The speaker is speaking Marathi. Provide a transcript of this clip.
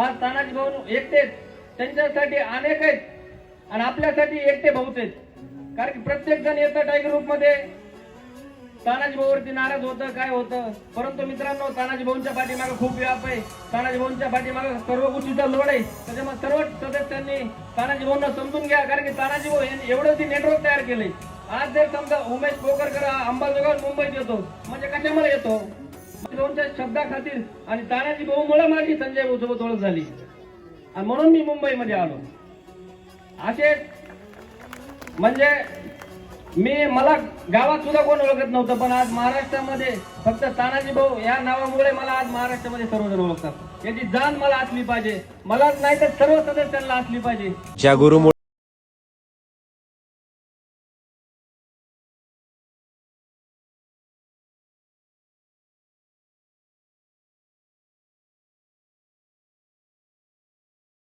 आज तानाजी भाऊ एकटेच त्यांच्यासाठी अनेक आहेत. आणि आपल्यासाठी एकटे भाऊच आहेत. कारण की प्रत्येक जण येतं टायगर ग्रुपमध्ये. तानाजी भाऊवरती नाराज होतं काय होतं? परंतु मित्रांनो तानाजी भाऊंच्या पाठीमागे खूप व्याप आहे. तानाजी भाऊंच्या पाठीमागे सर्व गोष्टीचा लोड आहे. त्याच्यामुळे सर्व सदस्यांनी तानाजी भाऊंना समजून घ्या. कारण की तानाजी भाऊ यांनी एवढं ती नेटवर्क तयार केले आज जर समजा उमेश पोकरकर अंबाजोगाव मुंबईत येतो. म्हणजे कशामध्ये येतो? भाऊंच्या शब्दाखातीर आणि तानाजी भाऊ मला माझी संजय भाऊ सोबत ओळख झाली. आणि म्हणून मी मुंबईमध्ये आलो. असे म्हणजे मी मला गावात सुद्धा कोण ओळखत नव्हतं पण आज महाराष्ट्रामध्ये फक्त तानाजी भाऊ या नावामुळे मला आज महाराष्ट्रामध्ये सर्वजण ओळखतात. याची जाण मला असली पाहिजे. मलाच नाही तर सर्व सदस्यांना असली पाहिजे. ज्या गुरुमुळे